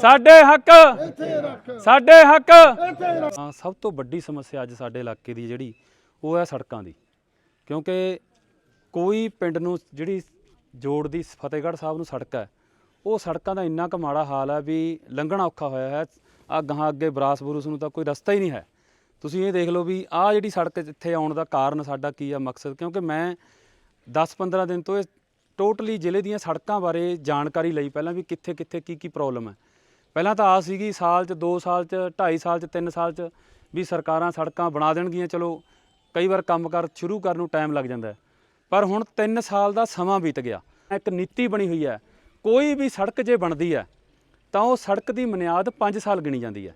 ਸਾਡੇ ਹੱਕ। ਸਾਡੇ ਹੱਕ। ਹਾਂ ਸਭ ਤੋਂ ਵੱਡੀ ਸਮੱਸਿਆ ਅੱਜ ਸਾਡੇ ਇਲਾਕੇ ਦੀ ਜਿਹੜੀ ਉਹ ਹੈ ਸੜਕਾਂ ਦੀ। ਕਿਉਂਕਿ ਕੋਈ ਪਿੰਡ ਨੂੰ ਜਿਹੜੀ ਜੋੜ ਦੀ ਫਤਿਹਗੜ੍ਹ ਸਾਹਿਬ ਨੂੰ ਸੜਕ ਹੈ ਉਹ ਸੜਕਾਂ ਦਾ ਇੰਨਾ ਕੁ ਮਾੜਾ ਹਾਲ ਹੈ ਵੀ ਲੰਘਣਾ ਔਖਾ ਹੋਇਆ ਹੈ। ਆ ਗਾਹਾਂ ਅੱਗੇ ਬਰਾਸ ਬਰੂਸ ਨੂੰ ਤਾਂ ਕੋਈ ਰਸਤਾ ਹੀ ਨਹੀਂ ਹੈ। ਤੁਸੀਂ ਇਹ ਦੇਖ ਲਓ ਵੀ ਆਹ ਜਿਹੜੀ ਸੜਕ ਇੱਥੇ ਆਉਣ ਦਾ ਕਾਰਨ ਸਾਡਾ ਕੀ ਆ ਮਕਸਦ? ਕਿਉਂਕਿ ਮੈਂ 10-15 ਦਿਨ ਤੋਂ ਇਹ ਟੋਟਲੀ ਜ਼ਿਲ੍ਹੇ ਦੀਆਂ ਸੜਕਾਂ ਬਾਰੇ ਜਾਣਕਾਰੀ ਲਈ ਪਹਿਲਾਂ ਵੀ ਕਿੱਥੇ ਕਿੱਥੇ ਕੀ ਕੀ ਪ੍ਰੋਬਲਮ ਹੈ। ਪਹਿਲਾਂ ਤਾਂ ਆ ਸੀਗੀ ਸਾਲ 'ਚ 2 ਸਾਲ 'ਚ 2.5 ਸਾਲ 'ਚ 3 ਸਾਲ 'ਚ ਵੀ ਸਰਕਾਰਾਂ ਸੜਕਾਂ ਬਣਾ ਦੇਣਗੀਆਂ, ਚਲੋ ਕਈ ਵਾਰ ਕੰਮ ਕਰ ਸ਼ੁਰੂ ਕਰਨ ਨੂੰ ਟਾਈਮ ਲੱਗ ਜਾਂਦਾ ਪਰ ਹੁਣ 3 ਸਾਲ ਦਾ ਸਮਾਂ ਬੀਤ ਗਿਆ। ਇੱਕ ਨੀਤੀ ਬਣੀ ਹੋਈ ਹੈ, ਕੋਈ ਵੀ ਸੜਕ ਜੇ ਬਣਦੀ ਹੈ, ਤਾਂ ਉਹ ਸੜਕ ਦੀ ਮਨਿਆਦ 5 ਸਾਲ ਗਿਣੀ ਜਾਂਦੀ ਹੈ।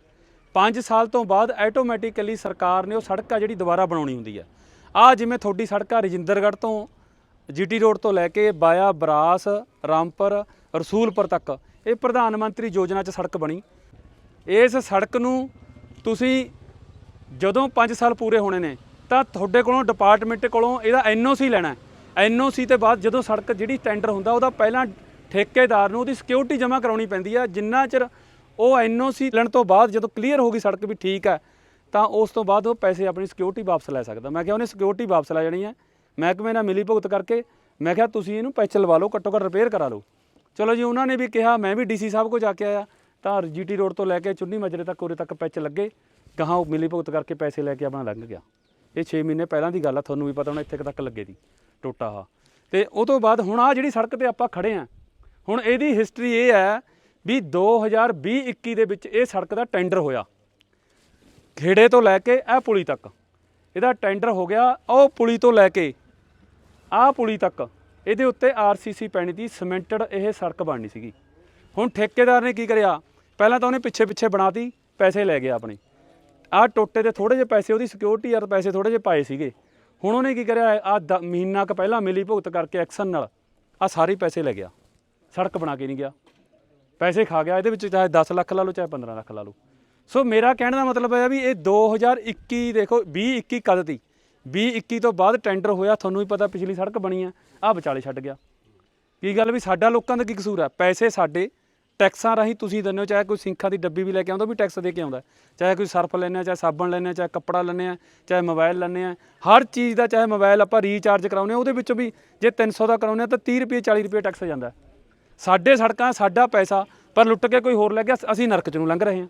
5 ਸਾਲ ਤੋਂ ਬਾਅਦ ਆਟੋਮੈਟਿਕਲੀ ਸਰਕਾਰ ਨੇ ਉਹ ਸੜਕ ਆ ਜਿਹੜੀ ਦੁਬਾਰਾ ਬਣਾਉਣੀ ਹੁੰਦੀ ਹੈ। ਆ ਜਿਵੇਂ ਤੁਹਾਡੀ ਸੜਕ ਆ ਰਜਿੰਦਰਗੜ੍ਹ ਤੋਂ, ਜੀਟੀ ਰੋਡ ਤੋਂ ਲੈ ਕੇ ਬਾਇਆ, ਬਰਾਸ, ਰਾਮਪੁਰ, ਰਸੂਲਪੁਰ ਤੱਕ। ਇਹ ਪ੍ਰਧਾਨ ਮੰਤਰੀ ਯੋਜਨਾ 'ਚ ਸੜਕ ਬਣੀ। ਇਸ ਸੜਕ ਨੂੰ ਤੁਸੀਂ ਜਦੋਂ 5 ਸਾਲ ਪੂਰੇ ਹੋਣੇ ਨੇ, ਤਾਂ ਤੁਹਾਡੇ ਕੋਲੋਂ ਡਿਪਾਰਟਮੈਂਟ ਕੋਲੋਂ ਇਹਦਾ ਐਨਓਸੀ ਲੈਣਾ ਐਨਓਸੀ ਤੇ ਬਾਅਦ ਜਦੋਂ ਸੜਕ ਜਿਹੜੀ ਟੈਂਡਰ ਹੁੰਦਾ, ਉਹਦਾ ਪਹਿਲਾਂ ਠੇਕੇਦਾਰ ਨੂੰ ਉਹਦੀ ਸਿਕਿਉਰਿਟੀ ਜਮ੍ਹਾਂ ਕਰਾਉਣੀ ਪੈਂਦੀ ਹੈ ਜਿੰਨਾ ਚਿਰ ਉਹ ਐਨਓਸੀ ਲੈਣ ਤੋਂ ਬਾਅਦ ਜਦੋਂ ਕਲੀਅਰ ਹੋ ਗਈ ਸੜਕ ਵੀ ਠੀਕ ਹੈ, ਤਾਂ ਉਸ ਤੋਂ ਬਾਅਦ ਉਹ ਪੈਸੇ ਆਪਣੀ ਸਿਕਿਉਰਿਟੀ ਵਾਪਸ ਲੈ ਸਕਦਾ। ਮੈਂ ਕਿਹਾ ਉਹਨੇ ਸਿਕਿਉਰਿਟੀ ਵਾਪਸ ਲੈ ਜਾਣੀ ਹੈ। ਮਹਿਕਮੇ ਨਾਲ ਮਿਲੀ ਭੁਗਤ ਕਰਕੇ, ਮੈਂ ਕਿਹਾ ਤੁਸੀਂ ਇਹਨੂੰ ਪੈਚ ਲਵਾ ਲਓ, ਘੱਟੋ ਘੱਟ ਰਿਪੇਅਰ ਕਰਾ ਲਓ। ਚਲੋ ਜੀ, ਉਹਨਾਂ ਨੇ ਵੀ ਕਿਹਾ, ਮੈਂ ਵੀ ਡੀਸੀ ਸਾਹਿਬ ਕੋਲ ਜਾ ਕੇ ਆਇਆ। ਤਾਂ ਜੀਟੀ ਰੋਡ ਤੋਂ ਲੈ ਕੇ ਚੁੰਨੀ ਮਜਰੇ ਤੱਕ, ਉਰੇ ਤੱਕ ਪੈਚ ਲੱਗੇ। ਗਾਹਾਂ ਉਹ ਮਿਲੀ ਭੁਗਤ ਕਰਕੇ ਪੈਸੇ ਲੈ ਕੇ ਆਪਣਾ ਲੰਘ ਗਿਆ। ਇਹ 6 ਮਹੀਨੇ ਪਹਿਲਾਂ ਦੀ ਗੱਲ ਆ, ਤੁਹਾਨੂੰ ਵੀ ਪਤਾ ਹੋਣਾ, ਇੱਥੇ ਕੁ ਤੱਕ ਲੱਗੇ ਦੀ, ਟੋਟਾ ਆ ਤੇ ਉਹ ਤੋਂ ਬਾਅਦ ਹੁਣ ਆ ਜਿਹੜੀ ਸੜਕ ਤੇ ਆਪਾਂ ਖੜੇ ਆ, ਹੁਣ ਇਹਦੀ ਹਿਸਟਰੀ ਇਹ ਹੈ ਵੀ 2020-21 ਦੇ ਵਿੱਚ ਇਹ ਸੜਕ ਦਾ ਟੈਂਡਰ ਹੋਇਆ। ਖੇੜੇ ਤੋਂ ਲੈ ਕੇ ਇਹ ਪੁਲੀ ਤੱਕ। ਇਹਦਾ ਟੈਂਡਰ ਹੋ ਗਿਆ, ਉਹ ਪੁਲੀ ਤੋਂ ਲੈ ਕੇ, ਆਹ ਪੁਲੀ ਤੱਕ। ਇਹਦੇ ਉੱਤੇ ਆਰਸੀਸੀ ਪੈਣੀ ਦੀ ਸਿਮੈਂਟਡ ਇਹ ਸੜਕ ਬਣਨੀ ਸੀਗੀ। ਹੁਣ ਠੇਕੇਦਾਰ ਨੇ ਕੀ ਕਰਿਆ? ਪਹਿਲਾਂ ਤਾਂ ਉਹਨੇ ਪਿੱਛੇ ਪਿੱਛੇ ਬਣਾਤੀ, ਪੈਸੇ ਲੈ ਗਿਆ ਆਪਣੇ। ਆਹ ਟੋਟੇ ਦੇ ਥੋੜੇ ਜਿਹੇ ਪੈਸੇ, ਉਹਦੀ ਸਿਕਿਉਰਿਟੀ ਯਾਰ ਪੈਸੇ ਥੋੜੇ ਜਿਹੇ ਪਾਏ ਸੀਗੇ। ਹੁਣ ਉਹਨੇ ਕੀ ਕਰਿਆ? ਆ ਮਹੀਨਾ ਕੁ ਪਹਿਲਾਂ ਮਿਲੀ ਭੁਗਤ ਕਰਕੇ ਐਕਸ਼ਨ ਨਾਲ ਆ ਸਾਰੇ ਪੈਸੇ ਲੈ ਗਿਆ। ਸੜਕ ਬਣਾ ਕੇ ਨਹੀਂ ਗਿਆ। ਪੈਸੇ ਖਾ ਗਿਆ, ਇਹਦੇ ਵਿੱਚ ਚਾਹੇ 10 ਲੱਖ ਲਾ ਲਓ, ਚਾਹੇ 15 ਲੱਖ ਲਾ ਲਓ। ਸੋ ਮੇਰਾ ਕਹਿਣ ਦਾ ਮਤਲਬ ਹੈ ਵੀ ਇਹ 2021 ਦੇਖੋ 2021 ਕਦ ਤੀ 2021 ਤੋਂ ਬਾਅਦ ਟੈਂਡਰ ਹੋਇਆ, ਤੁਹਾਨੂੰ ਵੀ ਪਤਾ ਪਿਛਲੀ ਸੜਕ ਬਣੀ ਆ। ਆ ਵਿਚਾਲੇ ਛੱਡ ਗਿਆ। ਕੀ ਗੱਲ ਵੀ ਸਾਡਾ ਲੋਕਾਂ ਦਾ ਕੀ ਕਸੂਰ ਹੈ ਪੈਸੇ ਸਾਡੇ, ਟੈਕਸਾਂ ਰਾਹੀਂ ਤੁਸੀਂ ਦਿੰਦੇ ਹੋ, ਚਾਹੇ ਕੋਈ ਸਿੰਖਾਂ ਦੀ ਡੱਬੀ ਵੀ ਲੈ ਕੇ ਆਉਂਦਾ, ਉਹ ਵੀ ਟੈਕਸ ਦੇ ਕੇ ਆਉਂਦਾ। ਚਾਹੇ ਕੋਈ ਸਰਫ ਲੈਂਦੇ ਆ, ਚਾਹੇ ਸਾਬਣ ਲੈਂਦੇ ਆ, ਚਾਹੇ ਕੱਪੜਾ ਲੈਂਦੇ ਆ, ਚਾਹੇ ਮੋਬਾਈਲ ਲੈਂਦੇ ਆ, ਹਰ ਚੀਜ਼ ਦਾ ਚਾਹੇ ਮੋਬਾਈਲ ਆਪਾਂ ਰੀਚਾਰਜ ਕਰਾਉਂਦੇ ਆ, ਉਹਦੇ ਵਿੱਚੋਂ ਵੀ ਜੇ 300 ਦਾ ਕਰਾਉਂਦੇ ਆ, ਤਾਂ 30 ਰੁਪਏ 40 ਰੁਪਏ ਟੈਕਸ ਜਾਂਦਾ। ਸਾਡੇ ਸੜਕਾਂ, ਸਾਡਾ ਪੈਸਾ, ਪਰ ਲੁੱਟ ਕੇ ਕੋਈ ਹੋਰ ਲੈ ਗਿਆ, ਅਸੀਂ ਨਰਕ ਚ ਨੂੰ ਲੰਘ ਰਹੇ ਹਾਂ।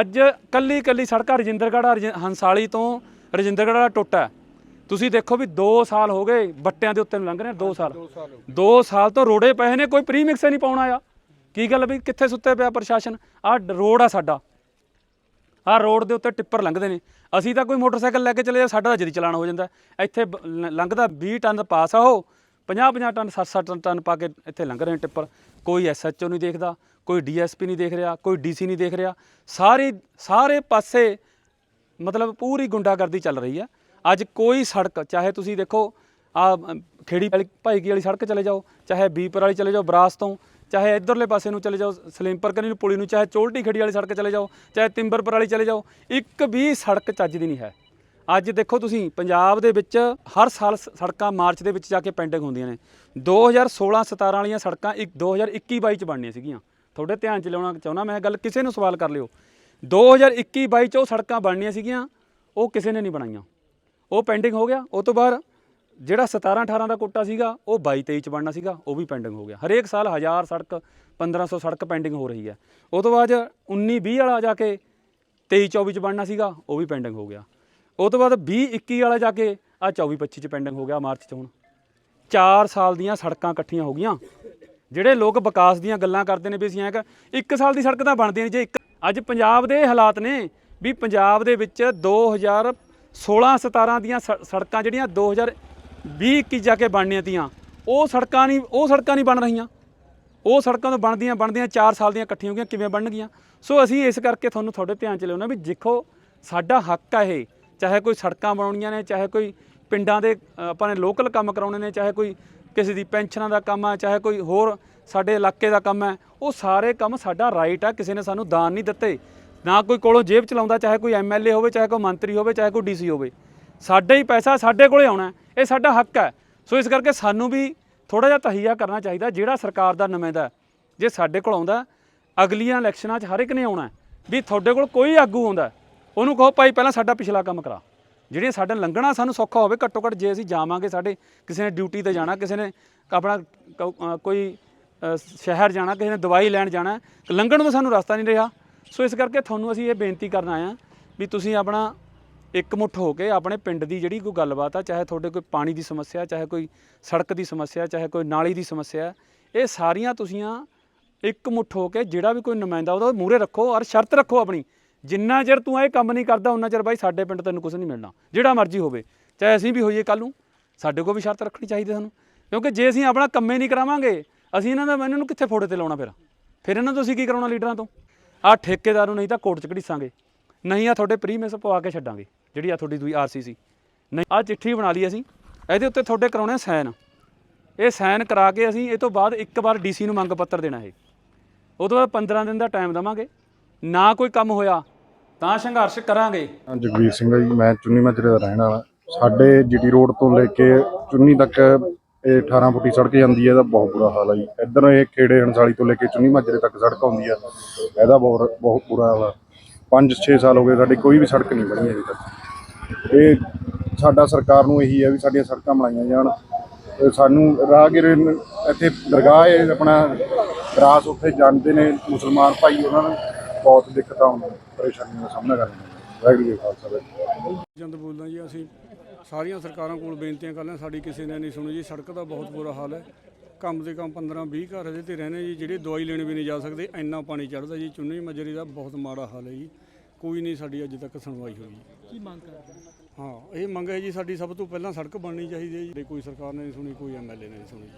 ਅੱਜ ਕੱਲੀ ਕੱਲੀ ਸੜਕਾਂ ਰਜਿੰਦਰਗੜ੍ਹ ਰਜ- ਹੰਸਾਲੀ ਤੋਂ ਰਜਿੰਦਰਗੜ੍ਹ ਵਾਲਾ ਟੁੱਟਾ। ਤੁਸੀਂ ਦੇਖੋ ਵੀ 2 ਸਾਲ ਹੋ ਗਏ ਬੱਟਿਆਂ ਦੇ ਉੱਤੇ ਨੂੰ ਲੰਘ ਰਹੇ 2 ਸਾਲ। 2 ਸਾਲ ਤੋਂ ਰੋੜੇ ਪਏ ਨੇ ਕੋਈ ਪ੍ਰੀਮਿਕਸ ਨਹੀਂ ਪਾਉਣਾ ਆ। ਕੀ ਗੱਲ ਵੀ ਕਿੱਥੇ ਸੁੱਤੇ ਪਿਆ ਪ੍ਰਸ਼ਾਸਨ? ਆਹ ਰੋਡ ਆ ਸਾਡਾ। ਆਹ ਰੋਡ ਦੇ ਉੱਤੇ ਟਿੱਪਰ ਲੰਘਦੇ ਨੇ। ਅਸੀਂ ਤਾਂ ਕੋਈ ਮੋਟਰਸਾਈਕਲ ਲੈ ਕੇ ਚਲੇ ਜਾ ਸਾਡਾ ਤਾਂ ਜਦੀ ਚਲਾਨ ਹੋ ਜਾਂਦਾ। ਇੱਥੇ ਲੰਘਦਾ 20 ਟਨ ਪਾਸ ਆ ਉਹ। 50 50 ਟਨ 60 60 ਟਨ ਪਾ ਕੇ ਇੱਥੇ ਲੰਘ ਰਹੇ ਨੇ ਟਿੱਪਰ। ਕੋਈ ਐਸਐਚਓ ਨਹੀਂ ਦੇਖਦਾ ਕੋਈ ਡੀਐਸਪੀ ਨਹੀਂ ਦੇਖ ਰਿਹਾ ਕੋਈ ਡੀਸੀ ਨਹੀਂ ਦੇਖ ਰਿਹਾ। ਸਾਰੇ ਸਾਰੇ ਪਾਸੇ ਮਤਲਬ ਪੂਰੀ ਗੁੰਡਾਗਰਦੀ ਚੱਲ ਰਹੀ ਹੈ। ਅੱਜ ਕੋਈ ਸੜਕ, ਚਾਹੇ ਤੁਸੀਂ ਦੇਖੋ, ਆ ਖੇੜੀ ਵਾਲੀ, ਭਾਈਕੀ ਵਾਲੀ ਸੜਕ ਚਲੇ ਜਾਓ, ਚਾਹੇ ਬੀਪਰ ਵਾਲੀ ਚਲੇ ਜਾਓ, ਬਰਾਸ ਤੋਂ, ਚਾਹੇ ਇਧਰਲੇ ਪਾਸੇ ਨੂੰ ਚਲੇ ਜਾਓ ਸਲੀਮਪਰ ਕਨੀ ਨੂੰ, ਪੁਲੀ ਨੂੰ, ਚਾਹੇ ਚੋਲਟੀ ਖੇੜੀ ਵਾਲੀ ਸੜਕ ਚਲੇ ਜਾਓ, ਚਾਹੇ ਤਿੰਬਰਪੁਰ ਵਾਲੀ ਚਲੇ ਜਾਓ, ਇੱਕ ਵੀ ਸੜਕ ਚੱਜ ਦੀ ਨਹੀਂ ਹੈ। ਅੱਜ ਦੇਖੋ ਤੁਸੀਂ, ਪੰਜਾਬ ਦੇ ਵਿੱਚ ਹਰ ਸਾਲ ਸ- ਸੜਕਾਂ ਮਾਰਚ ਦੇ ਵਿੱਚ ਜਾ ਕੇ ਪੈਂਡਿੰਗ ਹੁੰਦੀਆਂ ਨੇ। 2016 17 ਵਾਲੀਆਂ ਸੜਕਾਂ ਇੱਕ 2021 22 ਚ ਬਣਨੀਆਂ ਸੀਗੀਆਂ। ਤੁਹਾਡੇ ਧਿਆਨ ਚ ਲਿਆਉਣਾ ਚਾਹੁੰਦਾ ਮੈਂ ਗੱਲ, ਕਿਸੇ ਨੂੰ ਸਵਾਲ ਕਰ ਲਿਓ। 2021 22 ਚ ਉਹ ਸੜਕਾਂ ਬਣਨੀਆਂ ਸੀਗੀਆਂ, ਉਹ ਕਿਸੇ ਨੇ ਨਹੀਂ ਬਣਾਈਆਂ। ਉਹ ਪੈਂਡਿੰਗ ਹੋ ਗਿਆ। ਉਹ ਤੋਂ ਬਾਅਦ ਜਿਹੜਾ 17 18 ਦਾ ਕੋਟਾ ਸੀਗਾ, ਉਹ 22 23 ਚ ਬਣਨਾ ਸੀਗਾ, ਉਹ ਵੀ ਪੈਂਡਿੰਗ ਹੋ ਗਿਆ। ਹਰੇਕ ਸਾਲ 1000 ਸੜਕ 1500 ਸੜਕ ਪੈਂਡਿੰਗ ਹੋ ਰਹੀ ਹੈ। ਉਹ ਤੋਂ ਬਾਅਦ 19 20 ਵਾਲਾ ਜਾ ਕੇ 23 24 ਚ ਬਣਨਾ ਸੀਗਾ, ਉਹ ਵੀ ਪੈਂਡਿੰਗ ਹੋ ਗਿਆ। ਉਹ ਤੋਂ ਬਾਅਦ 20 21 ਵਾਲਾ ਜਾ ਕੇ ਆ 24 25 ਚ ਪੈਂਡਿੰਗ ਹੋ ਗਿਆ ਮਾਰਚ ਚ ਹੁਣ। 4 ਸਾਲ ਦੀਆਂ ਸੜਕਾਂ ਇਕੱਠੀਆਂ ਹੋ ਗਈਆਂ। ਜਿਹੜੇ ਲੋਕ ਵਿਕਾਸ ਦੀਆਂ ਗੱਲਾਂ ਕਰਦੇ ਨੇ ਵੀ ਅਸੀਂ ਐਂ ਕਿ ਇੱਕ ਸਾਲ ਦੀ ਸੜਕ ਤਾਂ ਬਣਦੀ ਨਹੀਂ ਜੇ ਇੱਕ ਅੱਜ ਪੰਜਾਬ ਦੇ ਇਹ ਹਾਲਾਤ ਨੇ ਵੀ ਪੰਜਾਬ ਦੇ ਵਿੱਚ 2016 17 ਦੀਆਂ ਸ- ਸੜਕਾਂ ਜਿਹੜੀਆਂ 2020 21 ਜਾ ਕੇ ਬਣਨੀਆਂ ਤੀਆਂ, ਉਹ ਸੜਕਾਂ ਨਹੀਂ, ਉਹ ਸੜਕਾਂ ਨਹੀਂ ਬਣ ਰਹੀਆਂ। ਉਹ ਸੜਕਾਂ ਤੋਂ ਬਣਦੀਆਂ ਬਣਦੀਆਂ 4 ਸਾਲ ਦੀਆਂ ਇਕੱਠੀਆਂ ਹੋ ਗਈਆਂ, ਕਿਵੇਂ ਬਣਨਗੀਆਂ? ਸੋ ਅਸੀਂ ਇਸ ਕਰਕੇ ਤੁਹਾਨੂੰ ਤੁਹਾਡੇ ਧਿਆਨ ਚ ਲਿਆਉਣਾ ਵੀ ਦੇਖੋ, ਸਾਡਾ ਹੱਕ ਆ ਇਹ, ਚਾਹੇ ਕੋਈ ਸੜਕਾਂ ਬਣਾਉਣੀਆਂ ਨੇ, ਚਾਹੇ ਕੋਈ ਪਿੰਡਾਂ ਦੇ ਆਪਾਂ ਨੇ ਲੋਕਲ ਕੰਮ ਕਰਾਉਣੇ ਨੇ, ਚਾਹੇ ਕੋਈ ਕਿਸੇ ਦੀ ਪੈਨਸ਼ਨਾਂ ਦਾ ਕੰਮ ਆ, ਚਾਹੇ ਕੋਈ ਹੋਰ ਸਾਡੇ ਇਲਾਕੇ ਦਾ ਕੰਮ ਹੈ। ਉਹ ਸਾਰੇ ਕੰਮ ਸਾਡਾ ਰਾਈਟ ਆ। ਕਿਸੇ ਨੇ ਸਾਨੂੰ ਦਾਨ ਨਹੀਂ ਦਿੱਤੇ। ਨਾ ਕੋਈ ਕੋਲੋਂ ਜੇਬ ਚਲਾਉਂਦਾ, ਚਾਹੇ ਕੋਈ ਐਮਐਲਏ ਹੋਵੇ, ਚਾਹੇ ਕੋਈ ਮੰਤਰੀ ਹੋਵੇ, ਚਾਹੇ ਕੋਈ ਡੀਸੀ ਹੋਵੇ। ਸਾਡਾ ਹੀ ਪੈਸਾ ਸਾਡੇ ਕੋਲੇ ਆਉਣਾ ਇਹ ਸਾਡਾ ਹੱਕ ਹੈ। ਸੋ ਇਸ ਕਰਕੇ ਸਾਨੂੰ ਵੀ ਥੋੜਾ ਜਿਹਾ ਤਹੀਆ ਕਰਨਾ ਚਾਹੀਦਾ, ਜਿਹੜਾ ਸਰਕਾਰ ਦਾ ਨੁਮਾਇੰਦਾ ਜੇ ਸਾਡੇ ਕੋਲ ਆਉਂਦਾ, ਅਗਲੀਆਂ ਇਲੈਕਸ਼ਨਾਂ 'ਚ ਹਰ ਇੱਕ ਨੇ ਆਉਣਾ ਵੀ ਤੁਹਾਡੇ ਕੋਲ ਕੋਈ ਆਗੂ ਆਉਂਦਾ ਉਹਨੂੰ ਕਹੋ, ਭਾਈ, ਪਹਿਲਾਂ ਸਾਡਾ ਪਿਛਲਾ ਕੰਮ ਕਰਾ। ਜਿਹੜੀਆਂ ਸਾਡਾ ਲੰਘਣਾ ਸਾਨੂੰ ਸੌਖਾ ਹੋਵੇ, ਘੱਟੋ ਘੱਟ ਜੇ ਅਸੀਂ ਜਾਵਾਂਗੇ ਸਾਡੇ, ਕਿਸੇ ਨੇ ਡਿਊਟੀ ਤੇ ਜਾਣਾ, ਕਿਸੇ ਨੇ ਆਪਣਾ ਕ- ਕੋਈ ਸ਼ਹਿਰ ਜਾਣਾ, ਕਿਸੇ ਨੇ ਦਵਾਈ ਲੈਣ ਜਾਣਾ ਲੰਘਣ ਨੂੰ ਸਾਨੂੰ ਰਸਤਾ ਨਹੀਂ ਰਿਹਾ। ਸੋ ਇਸ ਕਰਕੇ ਤੁਹਾਨੂੰ ਅਸੀਂ ਇਹ ਬੇਨਤੀ ਕਰਨ ਆਏ ਵੀ ਤੁਸੀਂ ਆਪਣਾ ਇਕਮੁੱਠ ਹੋ ਕੇ ਆਪਣੇ ਪਿੰਡ ਦੀ ਜਿਹੜੀ ਕੋਈ ਗੱਲਬਾਤ ਆ, ਚਾਹੇ ਤੁਹਾਡੇ ਕੋਈ ਪਾਣੀ ਦੀ ਸਮੱਸਿਆ, ਚਾਹੇ ਕੋਈ ਸੜਕ ਦੀ ਸਮੱਸਿਆ, ਚਾਹੇ ਕੋਈ ਨਾਲੀ ਦੀ ਸਮੱਸਿਆ, ਇਹ ਸਾਰੀਆਂ ਤੁਸੀਂ ਇਕਮੁੱਠ ਹੋ ਕੇ ਜਿਹੜਾ ਵੀ ਕੋਈ ਨੁਮਾਇੰਦਾ ਉਹਦਾ ਮੂਹਰੇ ਰੱਖੋ ਔਰ ਸ਼ਰਤ ਰੱਖੋ ਆਪਣੀ। ਜਿੰਨਾ ਚਿਰ ਤੂੰ ਇਹ ਕੰਮ ਨਹੀਂ ਕਰਦਾ ਉਹਨਾਂ ਚਿਰ ਬਾਈ ਸਾਡੇ ਪਿੰਡ ਤੈਨੂੰ ਕੁਝ ਨਹੀਂ ਮਿਲਣਾ। ਜਿਹੜਾ ਮਰਜ਼ੀ ਹੋਵੇ, ਚਾਹੇ ਅਸੀਂ ਵੀ ਹੋਈਏ ਕੱਲ ਨੂੰ, ਸਾਡੇ ਕੋਲ ਵੀ ਸ਼ਰਤ ਰੱਖਣੀ ਚਾਹੀਦੀ ਸਾਨੂੰ। ਕਿਉਂਕਿ ਜੇ ਅਸੀਂ ਆਪਣਾ ਕੰਮੇ ਨਹੀਂ ਕਰਾਵਾਂਗੇ ਅਸੀਂ ਇਹਨਾਂ ਦਾ ਇਹਨਾਂ ਨੂੰ ਕਿੱਥੇ ਫੋੜੇ ਤੇ ਲਾਉਣਾ ਫਿਰ? ਫਿਰ ਇਹਨਾਂ ਤੋਂ ਅਸੀਂ ਕੀ ਕਰਾਉਣਾ ਲੀਡਰਾਂ ਤੋਂ? ਆਹ ਠੇਕੇਦਾਰ ਨੂੰ ਨਹੀਂ ਤਾਂ ਕੋਰਟ 'ਚ ਘੜੀਸਾਂਗੇ ਨਹੀਂ ਆ ਤੁਹਾਡੇ ਪ੍ਰੀਮਿਸ ਪਵਾ ਕੇ ਛੱਡਾਂਗੇ ਜਿਹੜੀ ਆ ਤੁਹਾਡੀ ਦੂਈ ਆਰਸੀਸੀ ਨਹੀਂ ਆ ਚਿੱਠੀ ਬਣਾ ਲਈ ਅਸੀਂ। ਇਹਦੇ ਉੱਤੇ ਤੁਹਾਡੇ ਕਰਾਉਣੇ ਸਾਈਨ। ਇਹ ਸਾਈਨ ਕਰਾ ਕੇ ਅਸੀਂ ਇਹ ਤੋਂ ਬਾਅਦ ਇੱਕ ਵਾਰ ਡੀਸੀ ਨੂੰ ਮੰਗ ਪੱਤਰ ਦੇਣਾ ਹੈ ਉਹ ਤੋਂ ਬਾਅਦ 15 ਦਿਨ ਦਾ ਟਾਈਮ ਦਵਾਂਗੇ। ਨਾ ਕੋਈ ਕੰਮ ਹੋਇਆ ਤਾਂ ਸੰਘਰਸ਼ ਕਰਾਂਗੇ। ਹਾਂ, ਜਗਵੀਰ ਸਿੰਘ ਜੀ ਮੈਂ ਚੁੰਨੀ ਮਾਜਰੇ ਦਾ ਰਹਿਣ ਵਾਲਾ। ਸਾਡੇ ਜੀਟੀ ਰੋਡ ਤੋਂ ਲੈ ਕੇ ਚੁੰਨੀ ਤੱਕ ਇਹ 18 ਫੁੱਟੀ ਸੜਕ ਜਾਂਦੀ ਹੈ, ਇਹਦਾ ਬਹੁਤ ਬੁਰਾ ਹਾਲ ਹੈ ਜੀ। ਇੱਧਰ ਇਹ ਖੇੜੇ ਹੰਸਾਲੀ ਤੋਂ ਲੈ ਕੇ ਚੁੰਨੀ ਮਾਜਰੇ ਤੱਕ ਸੜਕ ਆਉਂਦੀ ਹੈ ਇਹਦਾ ਬਹੁਤ ਬਹੁਤ ਬੁਰਾ ਹਾਲ ਹੈ 5-6 ਸਾਲ ਹੋ ਗਏ ਸਾਡੀ ਕੋਈ ਵੀ ਸੜਕ ਨਹੀਂ ਬਣੀ ਅਜੇ ਤੱਕ। ਇਹ ਸਾਡਾ ਸਰਕਾਰ ਨੂੰ ਇਹੀ ਹੈ ਵੀ ਸਾਡੀਆਂ ਸੜਕਾਂ ਬਣਾਈਆਂ ਜਾਣ। ਸਾਨੂੰ ਰਾਹਗੀਰ ਇੱਥੇ ਦਰਗਾਹ ਹੈ, ਆਪਣਾ ਰਾਸ ਉੱਥੇ ਜਾਂਦੇ ਨੇ, ਮੁਸਲਮਾਨ ਭਾਈ ਉਹਨਾਂ ਨੂੰ ਬਹੁਤ ਦਿੱਕਤਾਂ ਆਉਂਦੀਆਂ ਪਰੇਸ਼ਾਨੀਆਂ ਦਾ ਸਾਹਮਣਾ ਕਰਨਾ ਪੈਂਦਾ। ਵਾਹਿਗੁਰੂ ਜੀ ਖਾਲਸਾ, ਵਾਹਿਗੁਰੂ ਜੀ ਬੋਲਦਾ ਜੀ, ਅਸੀਂ ਸਾਰੀਆਂ ਸਰਕਾਰਾਂ ਕੋਲ ਬੇਨਤੀਆਂ ਕਰ ਲਿਆ ਸਾਡੀ ਕਿਸੇ ਨੇ ਨਹੀਂ ਸੁਣੀ ਜੀ। ਸੜਕ ਦਾ ਬਹੁਤ ਬੁਰਾ ਹਾਲ ਹੈ। ਕੰਮ ਦੇ ਕੰਮ 15 20 ਘਰ ਇਹਦੇ ਤੇ ਰਹਿੰਦੇ ਜੀ ਜਿਹੜੇ ਦਵਾਈ ਲੈਣ ਵੀ ਨਹੀਂ ਜਾ ਸਕਦੇ ਇੰਨਾ ਪਾਣੀ ਚੜਦਾ ਜੀ। ਚੁੰਨੀ ਮਜਰੀ ਦਾ ਬਹੁਤ ਮਾੜਾ ਹਾਲ ਹੈ ਜੀ। ਕੋਈ ਨਹੀਂ ਸਾਡੀ ਅੱਜ ਤੱਕ ਸੁਣਵਾਈ ਹੋਈ ਕੀ ਮੰਗ ਕਰਦੇ ਹਾਂ? ਇਹ ਮੰਗ ਹੈ ਜੀ ਸਾਡੀ ਸਭ ਤੋਂ ਪਹਿਲਾਂ ਸੜਕ ਬਣਨੀ ਚਾਹੀਦੀ ਹੈ ਜੀ। ਕੋਈ ਸਰਕਾਰ ਨੇ ਨਹੀਂ ਸੁਣੀ ਕੋਈ ਐਮਐਲਏ ਨੇ ਨਹੀਂ ਸੁਣੀ।